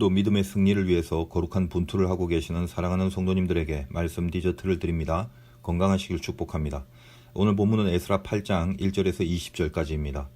오늘도 믿음의 승리를 위해서 거룩한 분투를 하고 계시는 사랑하는 성도님들에게 말씀 디저트를 드립니다. 건강하시길 축복합니다. 오늘 본문은 에스라 8장 1절에서 20절까지입니다.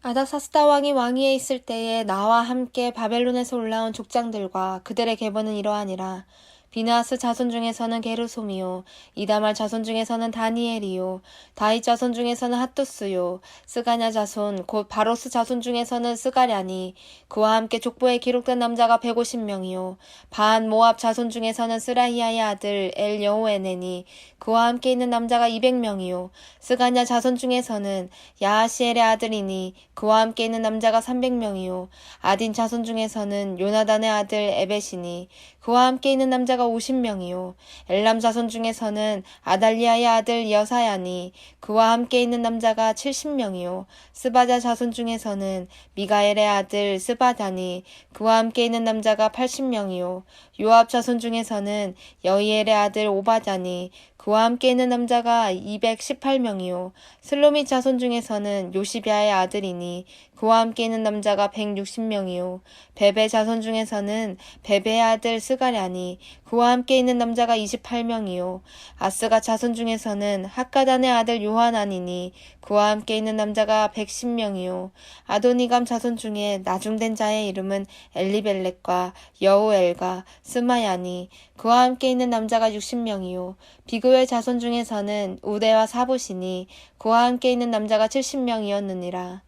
아닥사스다 왕이 왕위에 있을 때에 나와 함께 바벨론에서 올라온 족장들과 그들의 계보는 이러하니라. 비나스 자손 중에서는 게르솜이요 이다말 자손 중에서는 다니엘이요 다윗 자손 중에서는 핫두스요 스가냐 자손 곧 바로스 자손 중에서는 스가랴니 그와 함께 족보에 기록된 남자가 150명이요 반 모압 자손 중에서는 스라히야의 아들 엘 여호에네니 그와 함께 있는 남자가 200명이요 스가냐 자손 중에서는 야하시엘의 아들이니 그와 함께 있는 남자가 300명이요 아딘 자손 중에서는 요나단의 아들 에벳이니 그와 함께 있는 남자가 50명이요. 엘람 자손 중에서는 아달리아의 아들 여사야니 그와 함께 있는 남자가 70명이요. 스바자 자손 중에서는 미가엘의 아들 스바다니 그와 함께 있는 남자가 80명이요. 요압 자손 중에서는 여이엘의 아들 오바다니 그와 함께 있는 남자가 218명이요. 슬로미 자손 중에서는 요시비아의 아들이니 그와 함께 있는 남자가 160명이요. 베베 자손 중에서는 베베의 아들 스가랴니 그와 함께 있는 남자가 28명이요. 아스가 자손 중에서는 학가단의 아들 요하나니니 그와 함께 있는 남자가 110명이요. 아도니감 자손 중에 나중된 자의 이름은 엘리벨렉과 여우엘과 스마야니 그와 함께 있는 남자가 60명이요. 비그의 자손 중에서는 우대와 사부시니 그와 함께 있는 남자가 70명이었느니라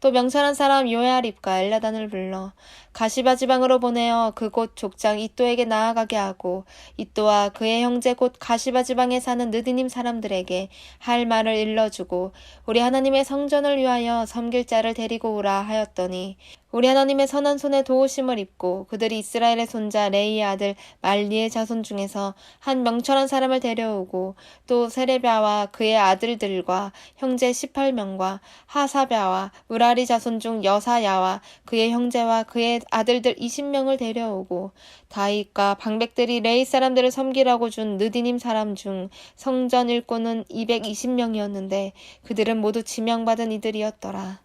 또 명철한 사람 요야립과 엘라단을 불러 가시바 지방으로 보내어 그곳 족장 이또에게 나아가게 하고 이또와 그의 형제 곧 가시바 지방에 사는 느디님 사람들에게 할 말을 일러주고 우리 하나님의 성전을 위하여 섬길 자를 데리고 오라 하였더니 우리 하나님의 선한 손에 도우심을 입고 그들이 이스라엘의 손자 레이의 아들 말리의 자손 중에서 한 명철한 사람을 데려오고 또 세레비아와 그의 아들들과 형제 18명과 하사비아와 우라 리 자손 중 여사야와 그의 형제와 그의 아들들 20명을 데려오고 다윗과 방백들이 레이 사람들을 섬기라고 준 느디님 사람 중 성전 일꾼은 220명이었는데 그들은 모두 지명받은 이들이었더라.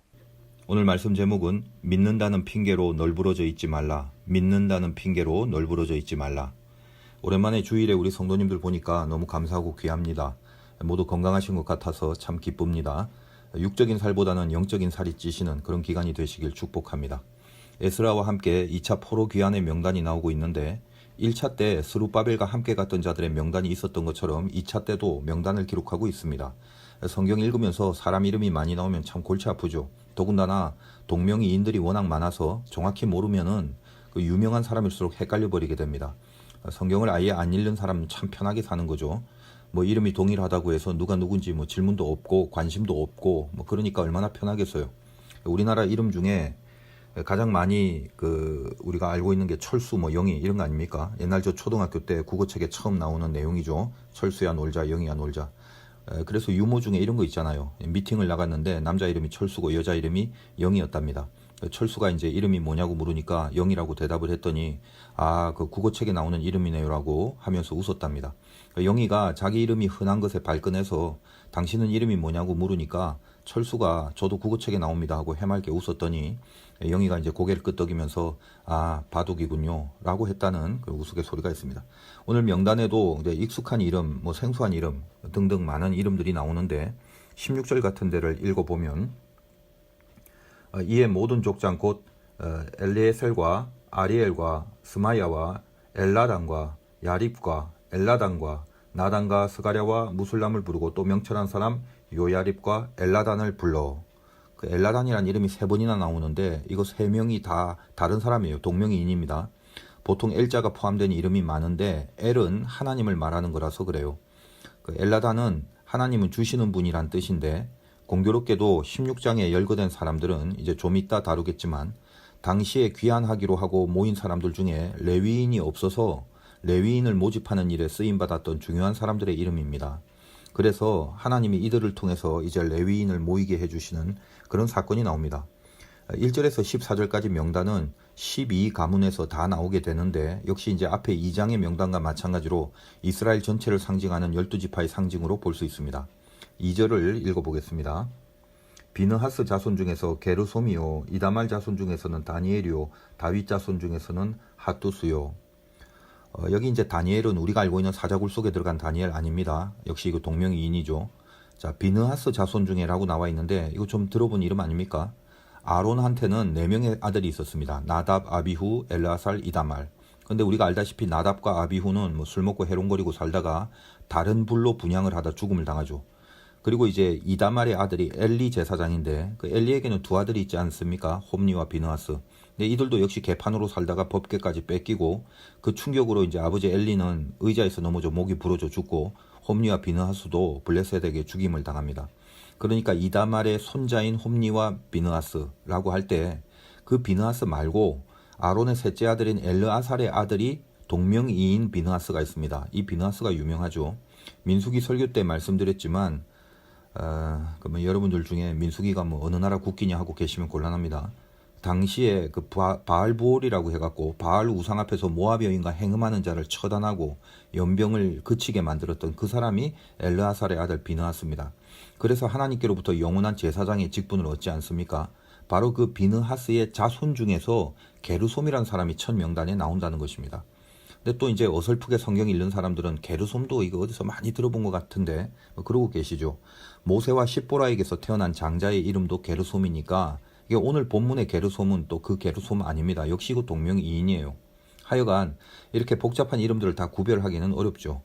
오늘 말씀 제목은 믿는다는 핑계로 널브러져 있지 말라. 믿는다는 핑계로 널브러져 있지 말라. 오랜만에 주일에 우리 성도님들 보니까 너무 감사하고 귀합니다. 모두 건강하신 것 같아서 참 기쁩니다. 육적인 살보다는 영적인 살이 찌시는 그런 기간이 되시길 축복합니다. 에스라와 함께 2차 포로 귀환의 명단이 나오고 있는데 1차 때 스루바벨과 함께 갔던 자들의 명단이 있었던 것처럼 2차 때도 명단을 기록하고 있습니다. 성경 읽으면서 사람 이름이 많이 나오면 참 골치 아프죠. 더군다나 동명이인들이 워낙 많아서 정확히 모르면은 그 유명한 사람일수록 헷갈려 버리게 됩니다. 성경을 아예 안 읽는 사람은 참 편하게 사는 거죠. 뭐 이름이 동일하다고 해서 누가 누군지 뭐 질문도 없고 관심도 없고 뭐 그러니까 얼마나 편하겠어요. 우리나라 이름 중에 가장 많이 그 우리가 알고 있는 게 철수 뭐 영희 이런 거 아닙니까? 옛날 저 초등학교 때 국어책에 처음 나오는 내용이죠. 철수야 놀자 영희야 놀자. 에, 그래서 유머 중에 이런 거 있잖아요. 미팅을 나갔는데 남자 이름이 철수고 여자 이름이 영희였답니다. 철수가 이제 이름이 뭐냐고 물으니까 영이라고 대답을 했더니 아 그 국어책에 나오는 이름이네요라고 하면서 웃었답니다. 영희가 자기 이름이 흔한 것에 발끈해서 당신은 이름이 뭐냐고 물으니까 철수가 저도 국어책에 나옵니다 하고 해맑게 웃었더니 영희가 이제 고개를 끄덕이면서 아 바둑이군요 라고 했다는 그 우스갯소리가 있습니다. 오늘 명단에도 익숙한 이름, 뭐 생소한 이름 등등 많은 이름들이 나오는데 16절 같은 데를 읽어보면 어, 이에 모든 족장 곧 어, 엘리에셀과 아리엘과 스마야와 엘라단과 야립과 엘라단과 나단과 스가랴와 무술람을 부르고 또 명철한 사람 요야립과 엘라단을 불러. 그 엘라단이라는 이름이 세 번이나 나오는데 이거 세 명이 다 다른 사람이에요. 동명이인입니다. 보통 엘자가 포함된 이름이 많은데 엘은 하나님을 말하는 거라서 그래요. 그 엘라단은 하나님은 주시는 분이란 뜻인데 공교롭게도 16장에 열거된 사람들은 이제 좀 이따 다루겠지만 당시에 귀환하기로 하고 모인 사람들 중에 레위인이 없어서 레위인을 모집하는 일에 쓰임 받았던 중요한 사람들의 이름입니다. 그래서 하나님이 이들을 통해서 이제 레위인을 모이게 해주시는 그런 사건이 나옵니다. 1절에서 14절까지 명단은 12 가문에서 다 나오게 되는데 역시 이제 앞에 2장의 명단과 마찬가지로 이스라엘 전체를 상징하는 12지파의 상징으로 볼 수 있습니다. 2절을 읽어보겠습니다. 비느하스 자손 중에서 게르솜이요 이다말 자손 중에서는 다니엘이요 다윗 자손 중에서는 핫두스요 어, 여기 이제 다니엘은 우리가 알고 있는 사자굴 속에 들어간 다니엘 아닙니다. 역시 이거 동명이인이죠. 자 비느하스 자손 중에라고 나와 있는데 이거 좀 들어본 이름 아닙니까? 아론한테는 네 명의 아들이 있었습니다. 나답, 아비후, 엘라살, 이다말. 근데 우리가 알다시피 나답과 아비후는 뭐 술 먹고 해롱거리고 살다가 다른 불로 분양을 하다 죽음을 당하죠. 그리고 이제 이다말의 아들이 엘리 제사장인데 그 엘리에게는 두 아들이 있지 않습니까? 홈니와 비느하스. 근데 이들도 역시 개판으로 살다가 법계까지 뺏기고 그 충격으로 이제 아버지 엘리는 의자에서 넘어져 목이 부러져 죽고 홈니와 비느하스도 블레셋에게 죽임을 당합니다. 그러니까 이다말의 손자인 홈니와 비느하스라고 할 때 그 비느하스 말고 아론의 셋째 아들인 엘르아살의 아들이 동명이인 비느하스가 있습니다. 이 비느하스가 유명하죠. 민수기 설교 때 말씀드렸지만 어, 그러면 여러분들 중에 민수기가 뭐 어느 나라 국기냐 하고 계시면 곤란합니다. 당시에 그 바, 바알 보올이라고 해갖고 바알 우상 앞에서 모압 여인과 행음하는 자를 처단하고 연병을 그치게 만들었던 그 사람이 엘르아살의 아들 비느하스입니다. 그래서 하나님께로부터 영원한 제사장의 직분을 얻지 않습니까? 바로 그 비느하스의 자손 중에서 게르솜이라는 사람이 첫 명단에 나온다는 것입니다. 근데 또 이제 어설프게 성경 읽는 사람들은 게르솜도 이거 어디서 많이 들어본 것 같은데 뭐 그러고 계시죠. 모세와 십보라에게서 태어난 장자의 이름도 게르솜이니까 이게 오늘 본문의 게르솜은 또 그 게르솜 아닙니다. 역시 그 동명이인이에요. 하여간 이렇게 복잡한 이름들을 다 구별하기는 어렵죠.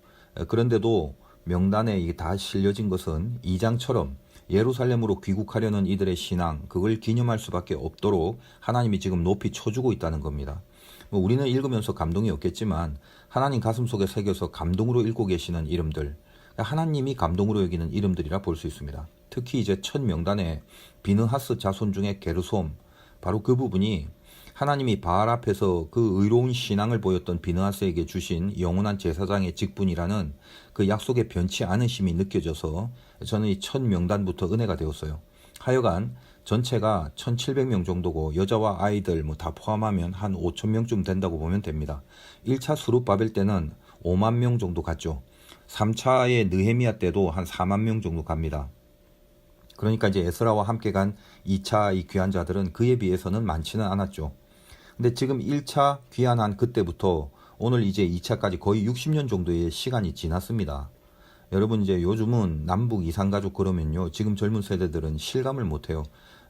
그런데도 명단에 이게 다 실려진 것은 2장처럼 예루살렘으로 귀국하려는 이들의 신앙, 그걸 기념할 수밖에 없도록 하나님이 지금 높이 쳐주고 있다는 겁니다. 뭐 우리는 읽으면서 감동이 없겠지만 하나님 가슴 속에 새겨서 감동으로 읽고 계시는 이름들, 하나님이 감동으로 여기는 이름들이라 볼 수 있습니다. 특히 이제 첫 명단에 비느하스 자손 중에 게르솜, 바로 그 부분이 하나님이 바알 앞에서 그 의로운 신앙을 보였던 비느하스에게 주신 영원한 제사장의 직분이라는 그 약속의 변치 않으심이 느껴져서 저는 이 첫 명단부터 은혜가 되었어요. 하여간 전체가 1700명 정도고 여자와 아이들 뭐 다 포함하면 한 5000명쯤 된다고 보면 됩니다. 1차 수룹 바벨 때는 5만 명 정도 갔죠. 3차의 느헤미야 때도 한 4만 명 정도 갑니다. 그러니까 이제 에스라와 함께 간 2차 이 귀한 자들은 그에 비해서는 많지는 않았죠. 근데 지금 1차 귀환한 그때부터 오늘 이제 2차까지 거의 60년 정도의 시간이 지났습니다. 여러분 이제 요즘은 남북 이산가족 그러면요. 지금 젊은 세대들은 실감을 못해요.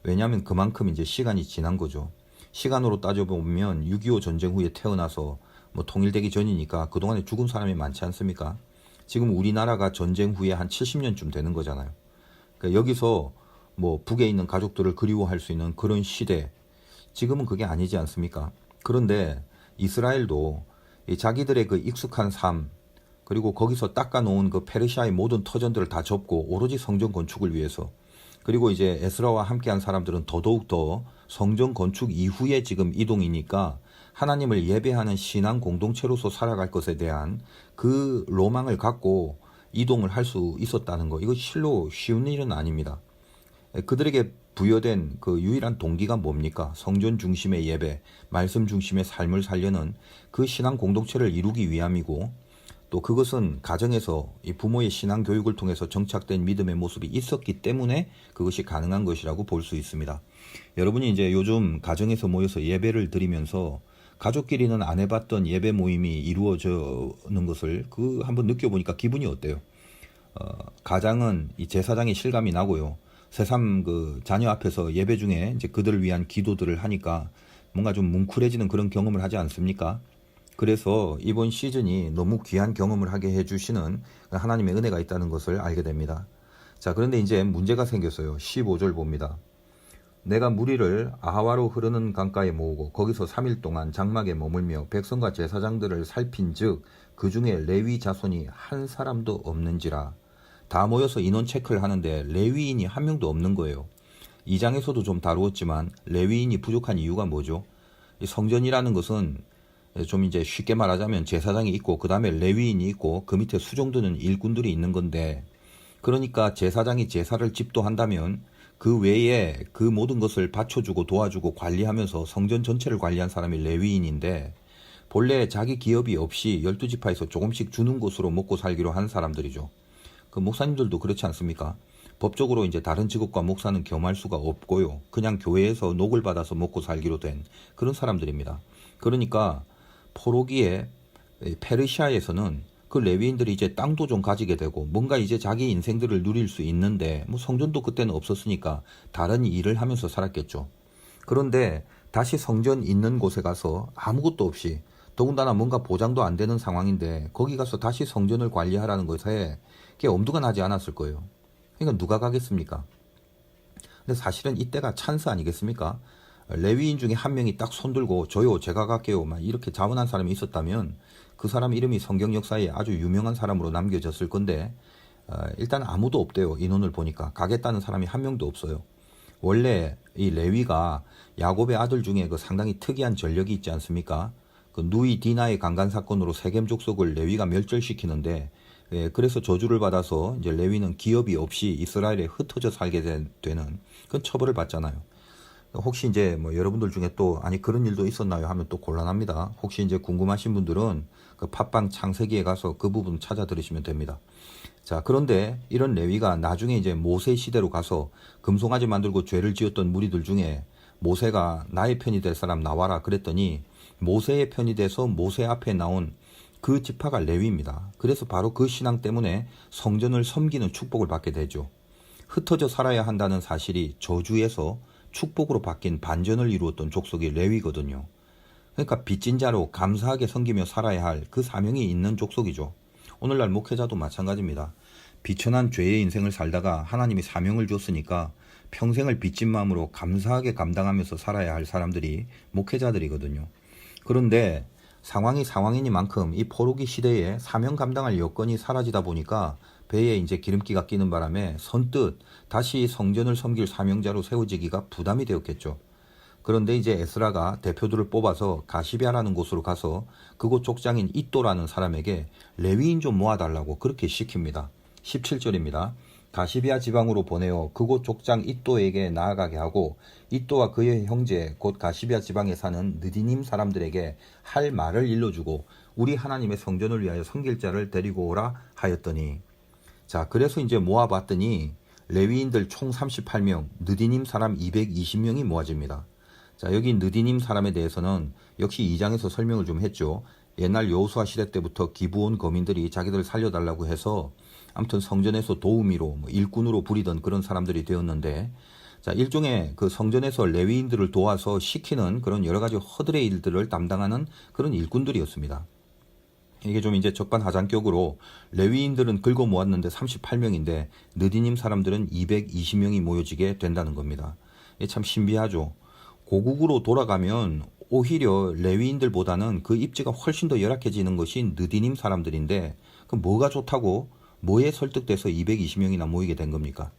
왜냐하면 그만큼 이제 시간이 지난 거죠. 시간으로 따져보면 6.25 전쟁 후에 태어나서 뭐 통일되기 전이니까 그동안에 죽은 사람이 많지 않습니까? 지금 우리나라가 전쟁 후에 한 70년쯤 되는 거잖아요. 그러니까 여기서 뭐 북에 있는 가족들을 그리워할 수 있는 그런 시대, 지금은 그게 아니지 않습니까? 그런데 이스라엘도 자기들의 그 익숙한 삶, 그리고 거기서 닦아놓은 그 페르시아의 모든 터전들을 다 접고 오로지 성전 건축을 위해서 그리고 이제 에스라와 함께한 사람들은 더더욱 더 성전 건축 이후에 지금 이동이니까 하나님을 예배하는 신앙 공동체로서 살아갈 것에 대한 그 로망을 갖고 이동을 할 수 있었다는 거 이거 실로 쉬운 일은 아닙니다. 그들에게 부여된 그 유일한 동기가 뭡니까? 성전 중심의 예배, 말씀 중심의 삶을 살려는 그 신앙 공동체를 이루기 위함이고 또 그것은 가정에서 이 부모의 신앙 교육을 통해서 정착된 믿음의 모습이 있었기 때문에 그것이 가능한 것이라고 볼 수 있습니다. 여러분이 이제 요즘 가정에서 모여서 예배를 드리면서 가족끼리는 안 해봤던 예배 모임이 이루어지는 것을 그 한번 느껴보니까 기분이 어때요? 어, 가장은 이 제사장의 실감이 나고요. 새삼 그 자녀 앞에서 예배 중에 이제 그들을 위한 기도들을 하니까 뭔가 좀 뭉클해지는 그런 경험을 하지 않습니까? 그래서 이번 시즌이 너무 귀한 경험을 하게 해주시는 하나님의 은혜가 있다는 것을 알게 됩니다. 자, 그런데 이제 문제가 생겼어요. 15절 봅니다. 내가 무리를 아하와로 흐르는 강가에 모으고 거기서 3일 동안 장막에 머물며 백성과 제사장들을 살핀즉 그 중에 레위 자손이 한 사람도 없는지라 다 모여서 인원 체크를 하는데 레위인이 한 명도 없는 거예요. 이 장에서도 좀 다루었지만 레위인이 부족한 이유가 뭐죠? 이 성전이라는 것은 좀 이제 쉽게 말하자면 제사장이 있고 그 다음에 레위인이 있고 그 밑에 수종드는 일꾼들이 있는 건데 그러니까 제사장이 제사를 집도한다면 그 외에 그 모든 것을 받쳐주고 도와주고 관리하면서 성전 전체를 관리한 사람이 레위인인데 본래 자기 기업이 없이 열두 지파에서 조금씩 주는 것으로 먹고 살기로 한 사람들이죠. 그 목사님들도 그렇지 않습니까? 법적으로 이제 다른 직업과 목사는 겸할 수가 없고요. 그냥 교회에서 녹을 받아서 먹고 살기로 된 그런 사람들입니다. 그러니까 포로기에 페르시아에서는 그 레위인들이 이제 땅도 좀 가지게 되고 뭔가 이제 자기 인생들을 누릴 수 있는데 뭐 성전도 그때는 없었으니까 다른 일을 하면서 살았겠죠. 그런데 다시 성전 있는 곳에 가서 아무것도 없이 더군다나 뭔가 보장도 안 되는 상황인데 거기 가서 다시 성전을 관리하라는 것에 그게 엄두가 나지 않았을 거예요. 그러니까 누가 가겠습니까? 근데 사실은 이때가 찬스 아니겠습니까? 레위인 중에 한 명이 딱 손들고 저요 제가 갈게요 막 이렇게 자문한 사람이 있었다면 그 사람 이름이 성경 역사에 아주 유명한 사람으로 남겨졌을 건데 어, 일단 아무도 없대요 인원을 보니까 가겠다는 사람이 한 명도 없어요. 원래 이 레위가 야곱의 아들 중에 그 상당히 특이한 전력이 있지 않습니까? 그 누이 디나의 강간 사건으로 세겜 족속을 레위가 멸절시키는데 예, 그래서 저주를 받아서 이제 레위는 기업이 없이 이스라엘에 흩어져 살게 된, 되는 그런 처벌을 받잖아요. 혹시 이제 뭐 여러분들 중에 또 아니 그런 일도 있었나요 하면 또 곤란합니다. 혹시 이제 궁금하신 분들은 그 팟빵 창세기에 가서 그 부분 찾아 들으시면 됩니다. 자, 그런데 이런 레위가 나중에 이제 모세 시대로 가서 금송아지 만들고 죄를 지었던 무리들 중에 모세가 나의 편이 될 사람 나와라 그랬더니 모세의 편이 돼서 모세 앞에 나온 그 지파가 레위입니다. 그래서 바로 그 신앙 때문에 성전을 섬기는 축복을 받게 되죠. 흩어져 살아야 한다는 사실이 저주에서 축복으로 바뀐 반전을 이루었던 족속이 레위거든요. 그러니까 빚진 자로 감사하게 섬기며 살아야 할 그 사명이 있는 족속이죠. 오늘날 목회자도 마찬가지입니다. 비천한 죄의 인생을 살다가 하나님이 사명을 줬으니까 평생을 빚진 마음으로 감사하게 감당하면서 살아야 할 사람들이 목회자들이거든요. 그런데 상황이 상황이니만큼 이 포로기 시대에 사명 감당할 여건이 사라지다 보니까 배에 이제 기름기가 끼는 바람에 선뜻 다시 성전을 섬길 사명자로 세워지기가 부담이 되었겠죠. 그런데 이제 에스라가 대표들을 뽑아서 가시비아라는 곳으로 가서 그곳 족장인 이또라는 사람에게 레위인 좀 모아달라고 그렇게 시킵니다. 17절입니다. 가시비아 지방으로 보내어 그곳 족장 이또에게 나아가게 하고 이또와 그의 형제 곧 가시비아 지방에 사는 느디님 사람들에게 할 말을 일러주고 우리 하나님의 성전을 위하여 섬길 자를 데리고 오라 하였더니 자 그래서 이제 모아봤더니 레위인들 총 38명 느디님 사람 220명이 모아집니다. 자 여기 느디님 사람에 대해서는 역시 2장에서 설명을 좀 했죠. 옛날 여호수아 시대 때부터 기부온 거민들이 자기들 살려달라고 해서 아무튼 성전에서 도우미로 뭐 일꾼으로 부리던 그런 사람들이 되었는데 자 일종의 그 성전에서 레위인들을 도와서 시키는 그런 여러 가지 허들의 일들을 담당하는 그런 일꾼들이었습니다. 이게 좀 이제 적반하장격으로 레위인들은 긁어 모았는데 38명인데 느디님 사람들은 220명이 모여지게 된다는 겁니다. 참 신비하죠. 고국으로 돌아가면 오히려 레위인들보다는 그 입지가 훨씬 더 열악해지는 것이 느디님 사람들인데 그 뭐가 좋다고 뭐에 설득돼서 220명이나 모이게 된 겁니까?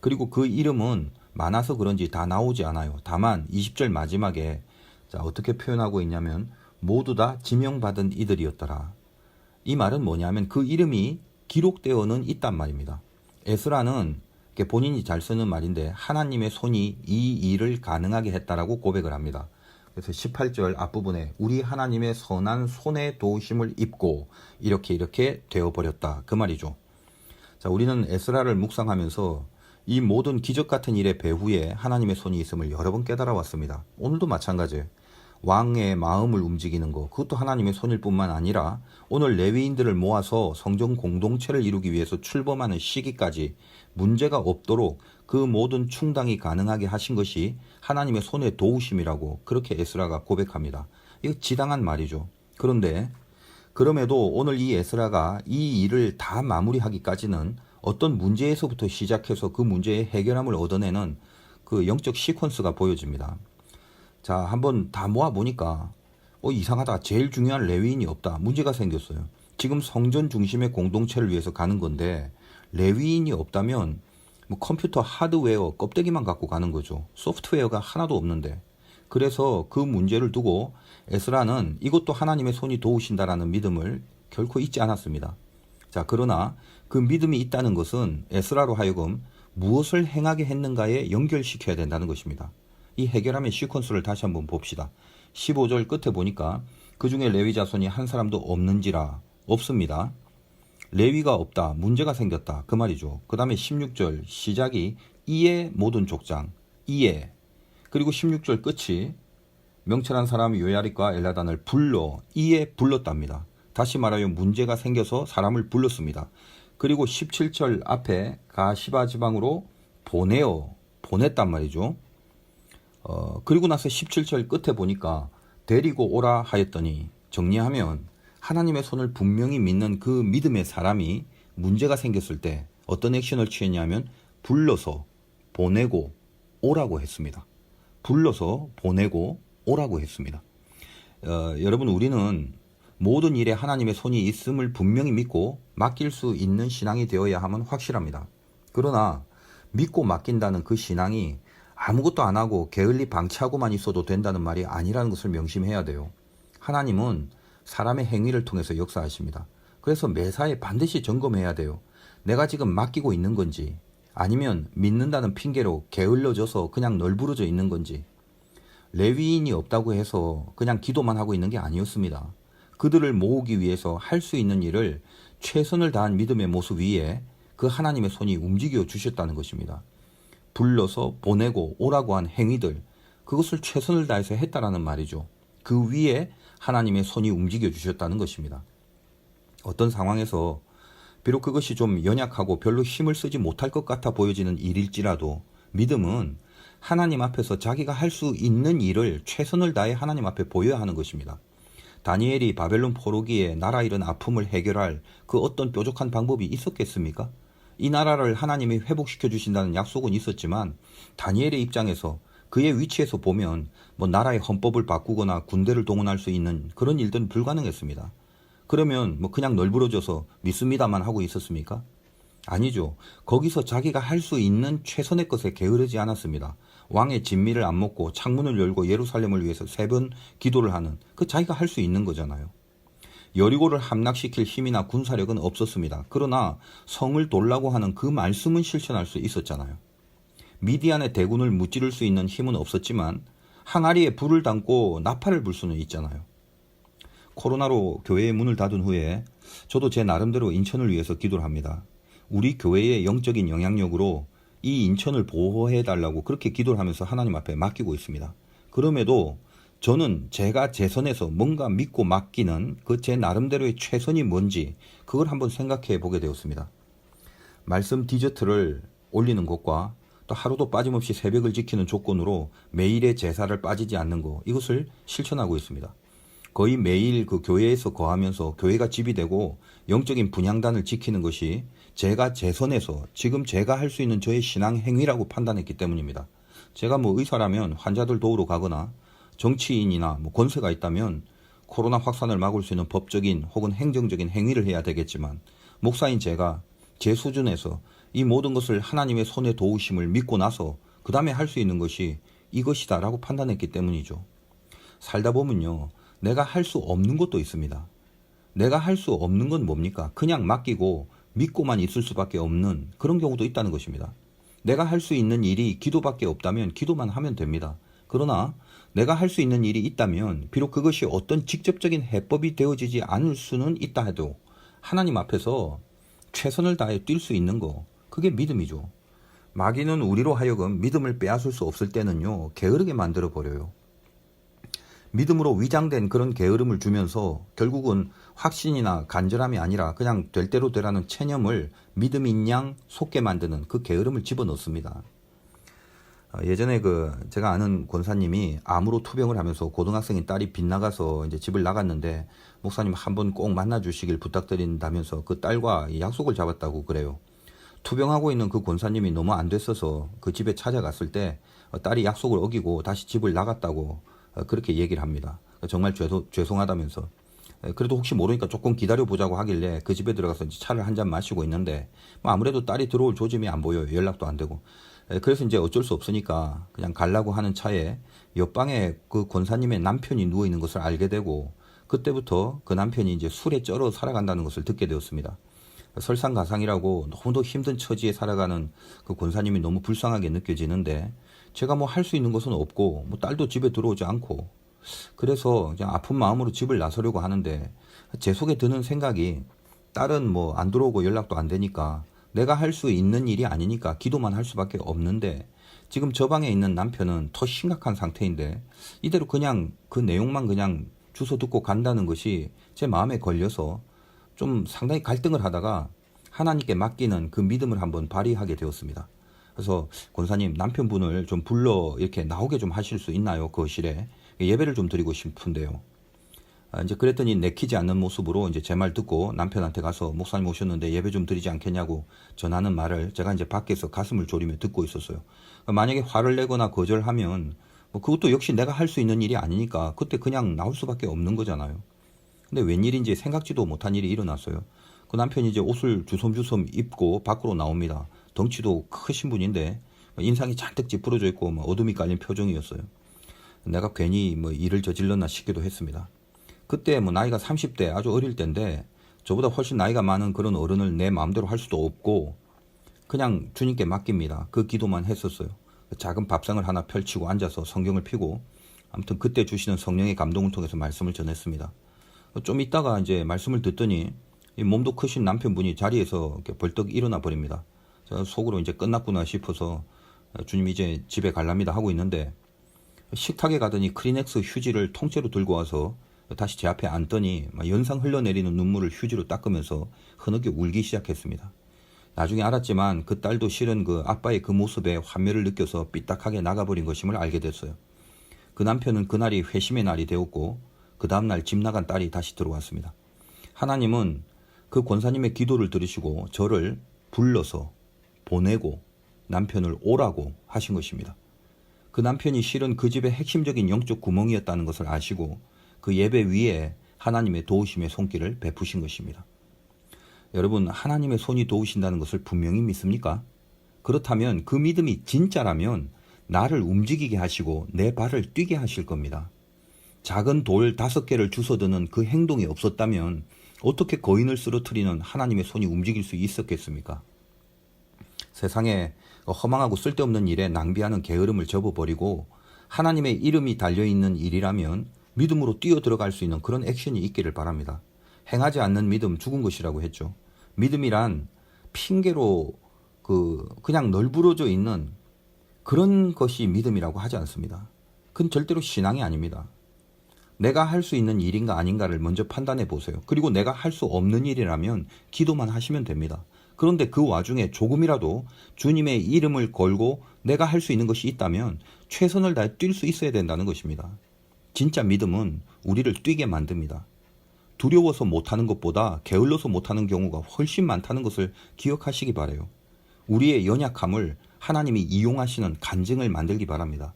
그리고 그 이름은 많아서 그런지 다 나오지 않아요. 다만 20절 마지막에 자 어떻게 표현하고 있냐면 모두 다 지명받은 이들이었더라. 이 말은 뭐냐면 그 이름이 기록되어는 있단 말입니다. 에스라는 본인이 잘 쓰는 말인데 하나님의 손이 이 일을 가능하게 했다라고 고백을 합니다. 그래서 18절 앞부분에 우리 하나님의 선한 손의 도우심을 입고 이렇게 이렇게 되어버렸다. 그 말이죠. 자, 우리는 에스라를 묵상하면서 이 모든 기적 같은 일의 배후에 하나님의 손이 있음을 여러 번 깨달아 왔습니다. 오늘도 마찬가지예요. 왕의 마음을 움직이는 것, 그것도 하나님의 손일 뿐만 아니라 오늘 레위인들을 모아서 성전 공동체를 이루기 위해서 출범하는 시기까지 문제가 없도록 그 모든 충당이 가능하게 하신 것이 하나님의 손의 도우심이라고 그렇게 에스라가 고백합니다. 이거 지당한 말이죠. 그런데 그럼에도 오늘 이 에스라가 이 일을 다 마무리하기까지는 어떤 문제에서부터 시작해서 그 문제의 해결함을 얻어내는 그 영적 시퀀스가 보여집니다. 자, 한번 다 모아보니까, 어, 이상하다. 제일 중요한 레위인이 없다. 문제가 생겼어요. 지금 성전 중심의 공동체를 위해서 가는 건데, 레위인이 없다면, 뭐 컴퓨터 하드웨어 껍데기만 갖고 가는 거죠. 소프트웨어가 하나도 없는데. 그래서 그 문제를 두고 에스라는 이것도 하나님의 손이 도우신다라는 믿음을 결코 잊지 않았습니다. 자, 그러나 그 믿음이 있다는 것은 에스라로 하여금 무엇을 행하게 했는가에 연결시켜야 된다는 것입니다. 이 해결함의 시퀀스를 다시 한번 봅시다. 15절 끝에 보니까 그 중에 레위 자손이 한 사람도 없는지라 없습니다. 레위가 없다. 문제가 생겼다. 그 말이죠. 그 다음에 16절 시작이 이의 모든 족장. 이의. 그리고 16절 끝이 명철한 사람이 요야릭과 엘라단을 불러 이에 불렀답니다. 다시 말하여 문제가 생겨서 사람을 불렀습니다. 그리고 17절 앞에 가시바 지방으로 보내어 보냈단 말이죠. 어, 그리고 나서 17절 끝에 보니까 데리고 오라 하였더니 정리하면 하나님의 손을 분명히 믿는 그 믿음의 사람이 문제가 생겼을 때 어떤 액션을 취했냐면 불러서 보내고 오라고 했습니다. 불러서 보내고 오라고 했습니다. 어, 여러분 우리는 모든 일에 하나님의 손이 있음을 분명히 믿고 맡길 수 있는 신앙이 되어야 함은 확실합니다. 그러나 믿고 맡긴다는 그 신앙이 아무것도 안 하고 게을리 방치하고만 있어도 된다는 말이 아니라는 것을 명심해야 돼요. 하나님은 사람의 행위를 통해서 역사하십니다. 그래서 매사에 반드시 점검해야 돼요. 내가 지금 맡기고 있는 건지 아니면 믿는다는 핑계로 게을러져서 그냥 널브러져 있는 건지 레위인이 없다고 해서 그냥 기도만 하고 있는 게 아니었습니다. 그들을 모으기 위해서 할 수 있는 일을 최선을 다한 믿음의 모습 위에 그 하나님의 손이 움직여 주셨다는 것입니다. 불러서 보내고 오라고 한 행위들, 그것을 최선을 다해서 했다라는 말이죠. 그 위에 하나님의 손이 움직여 주셨다는 것입니다. 어떤 상황에서 비록 그것이 좀 연약하고 별로 힘을 쓰지 못할 것 같아 보여지는 일일지라도 믿음은 하나님 앞에서 자기가 할 수 있는 일을 최선을 다해 하나님 앞에 보여야 하는 것입니다. 다니엘이 바벨론 포로기에 나라 잃은 아픔을 해결할 그 어떤 뾰족한 방법이 있었겠습니까? 이 나라를 하나님이 회복시켜 주신다는 약속은 있었지만 다니엘의 입장에서 그의 위치에서 보면 뭐 나라의 헌법을 바꾸거나 군대를 동원할 수 있는 그런 일들은 불가능했습니다. 그러면 뭐 그냥 널브러져서 믿습니다만 하고 있었습니까? 아니죠. 거기서 자기가 할 수 있는 최선의 것에 게으르지 않았습니다. 왕의 진미를 안 먹고 창문을 열고 예루살렘을 위해서 세 번 기도를 하는 그 자기가 할 수 있는 거잖아요. 여리고를 함락시킬 힘이나 군사력은 없었습니다. 그러나 성을 돌라고 하는 그 말씀은 실천할 수 있었잖아요. 미디안의 대군을 무찌를 수 있는 힘은 없었지만 항아리에 불을 담고 나팔을 불 수는 있잖아요. 코로나로 교회의 문을 닫은 후에 저도 제 나름대로 인천을 위해서 기도를 합니다. 우리 교회의 영적인 영향력으로 이 인천을 보호해 달라고 그렇게 기도를 하면서 하나님 앞에 맡기고 있습니다. 그럼에도 저는 제가 제 선에서 뭔가 믿고 맡기는 그 제 나름대로의 최선이 뭔지 그걸 한번 생각해 보게 되었습니다. 말씀 디저트를 올리는 것과 또 하루도 빠짐없이 새벽을 지키는 조건으로 매일의 제사를 빠지지 않는 것 이것을 실천하고 있습니다. 거의 매일 그 교회에서 거하면서 교회가 집이 되고 영적인 분향단을 지키는 것이 제가 제 선에서 지금 제가 할 수 있는 저의 신앙 행위라고 판단했기 때문입니다. 제가 뭐 의사라면 환자들 도우러 가거나 정치인이나 뭐 권세가 있다면 코로나 확산을 막을 수 있는 법적인 혹은 행정적인 행위를 해야 되겠지만 목사인 제가 제 수준에서 이 모든 것을 하나님의 손에 도우심을 믿고 나서 그 다음에 할 수 있는 것이 이것이다라고 판단했기 때문이죠. 살다 보면요. 내가 할 수 없는 것도 있습니다. 내가 할 수 없는 건 뭡니까? 그냥 맡기고 믿고만 있을 수밖에 없는 그런 경우도 있다는 것입니다. 내가 할 수 있는 일이 기도밖에 없다면 기도만 하면 됩니다. 그러나 내가 할 수 있는 일이 있다면 비록 그것이 어떤 직접적인 해법이 되어지지 않을 수는 있다 해도 하나님 앞에서 최선을 다해 뛸 수 있는 거 그게 믿음이죠. 마귀는 우리로 하여금 믿음을 빼앗을 수 없을 때는요 게으르게 만들어 버려요. 믿음으로 위장된 그런 게으름을 주면서 결국은 확신이나 간절함이 아니라 그냥 될 대로 되라는 체념을 믿음인 양 속게 만드는 그 게으름을 집어넣습니다. 어, 예전에 그 제가 아는 권사님이 암으로 투병을 하면서 고등학생인 딸이 빗나가서 이제 집을 나갔는데 목사님 한 번 꼭 만나 주시길 부탁드린다면서 그 딸과 약속을 잡았다고 그래요. 투병하고 있는 그 권사님이 너무 안 됐어서 그 집에 찾아갔을 때 어, 딸이 약속을 어기고 다시 집을 나갔다고 어, 그렇게 얘기를 합니다. 정말 죄송, 죄송하다면서. 에, 그래도 혹시 모르니까 조금 기다려 보자고 하길래 그 집에 들어가서 차를 한 잔 마시고 있는데 뭐 아무래도 딸이 들어올 조짐이 안 보여요. 연락도 안 되고. 에, 그래서 이제 어쩔 수 없으니까 그냥 갈라고 하는 차에 옆방에 그 권사님의 남편이 누워 있는 것을 알게 되고 그때부터 그 남편이 이제 술에 쩔어 살아간다는 것을 듣게 되었습니다. 설상가상이라고 너무도 힘든 처지에 살아가는 그 권사님이 너무 불쌍하게 느껴지는데 제가 뭐 할 수 있는 것은 없고 뭐 딸도 집에 들어오지 않고 그래서 그냥 아픈 마음으로 집을 나서려고 하는데 제 속에 드는 생각이 딸은 뭐 안 들어오고 연락도 안 되니까 내가 할 수 있는 일이 아니니까 기도만 할 수밖에 없는데 지금 저 방에 있는 남편은 더 심각한 상태인데 이대로 그냥 그 내용만 그냥 주소 듣고 간다는 것이 제 마음에 걸려서 좀 상당히 갈등을 하다가 하나님께 맡기는 그 믿음을 한번 발휘하게 되었습니다. 그래서 권사님 남편분을 좀 불러 이렇게 나오게 좀 하실 수 있나요? 거실에 예배를 좀 드리고 싶은데요. 아, 이제 그랬더니 내키지 않는 모습으로 이제 제 말 듣고 남편한테 가서 목사님 오셨는데 예배 좀 드리지 않겠냐고 전하는 말을 제가 이제 밖에서 가슴을 졸이며 듣고 있었어요. 만약에 화를 내거나 거절하면 뭐 그것도 역시 내가 할 수 있는 일이 아니니까 그때 그냥 나올 수밖에 없는 거잖아요. 근데 웬일인지 생각지도 못한 일이 일어났어요. 그 남편이 이제 옷을 주섬주섬 입고 밖으로 나옵니다. 덩치도 크신 분인데 인상이 잔뜩 찌푸러져 있고 뭐 어둠이 깔린 표정이었어요. 내가 괜히 뭐 일을 저질렀나 싶기도 했습니다. 그때 뭐 나이가 30대 아주 어릴 때인데 저보다 훨씬 나이가 많은 그런 어른을 내 마음대로 할 수도 없고 그냥 주님께 맡깁니다. 그 기도만 했었어요. 작은 밥상을 하나 펼치고 앉아서 성경을 피고 아무튼 그때 주시는 성령의 감동을 통해서 말씀을 전했습니다. 좀 있다가 이제 말씀을 듣더니 이 몸도 크신 남편분이 자리에서 벌떡 일어나 버립니다. 속으로 이제 끝났구나 싶어서 주님 이제 집에 갈랍니다 하고 있는데 식탁에 가더니 크리넥스 휴지를 통째로 들고 와서 다시 제 앞에 앉더니 막 연상 흘러내리는 눈물을 휴지로 닦으면서 흐느껴 울기 시작했습니다. 나중에 알았지만 그 딸도 실은 그 아빠의 그 모습에 환멸을 느껴서 삐딱하게 나가버린 것임을 알게 됐어요. 그 남편은 그날이 회심의 날이 되었고 그 다음날 집 나간 딸이 다시 들어왔습니다. 하나님은 그 권사님의 기도를 들으시고 저를 불러서 보내고 남편을 오라고 하신 것입니다. 그 남편이 실은 그 집의 핵심적인 영적 구멍이었다는 것을 아시고 그 예배 위에 하나님의 도우심의 손길을 베푸신 것입니다. 여러분, 하나님의 손이 도우신다는 것을 분명히 믿습니까? 그렇다면 그 믿음이 진짜라면 나를 움직이게 하시고 내 발을 뛰게 하실 겁니다. 작은 돌 다섯 개를 주워드는 그 행동이 없었다면 어떻게 거인을 쓰러뜨리는 하나님의 손이 움직일 수 있었겠습니까? 세상에 허망하고 쓸데없는 일에 낭비하는 게으름을 접어버리고 하나님의 이름이 달려있는 일이라면 믿음으로 뛰어 들어갈 수 있는 그런 액션이 있기를 바랍니다. 행하지 않는 믿음 죽은 것이라고 했죠. 믿음이란 핑계로 그 그냥 널브러져 있는 그런 것이 믿음이라고 하지 않습니다. 그건 절대로 신앙이 아닙니다. 내가 할 수 있는 일인가 아닌가를 먼저 판단해 보세요. 그리고 내가 할 수 없는 일이라면 기도만 하시면 됩니다. 그런데 그 와중에 조금이라도 주님의 이름을 걸고 내가 할 수 있는 것이 있다면 최선을 다해 뛸 수 있어야 된다는 것입니다. 진짜 믿음은 우리를 뛰게 만듭니다. 두려워서 못하는 것보다 게을러서 못하는 경우가 훨씬 많다는 것을 기억하시기 바래요. 우리의 연약함을 하나님이 이용하시는 간증을 만들기 바랍니다.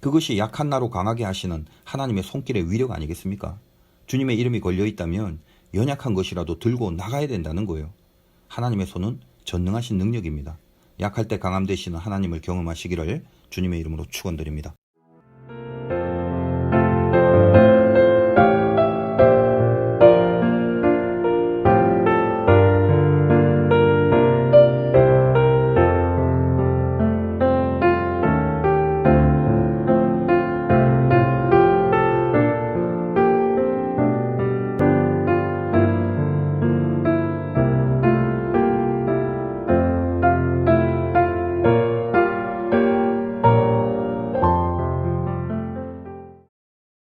그것이 약한 나로 강하게 하시는 하나님의 손길의 위력 아니겠습니까? 주님의 이름이 걸려 있다면 연약한 것이라도 들고 나가야 된다는 거예요. 하나님의 손은 전능하신 능력입니다. 약할 때 강함 되시는 하나님을 경험하시기를 주님의 이름으로 축원드립니다.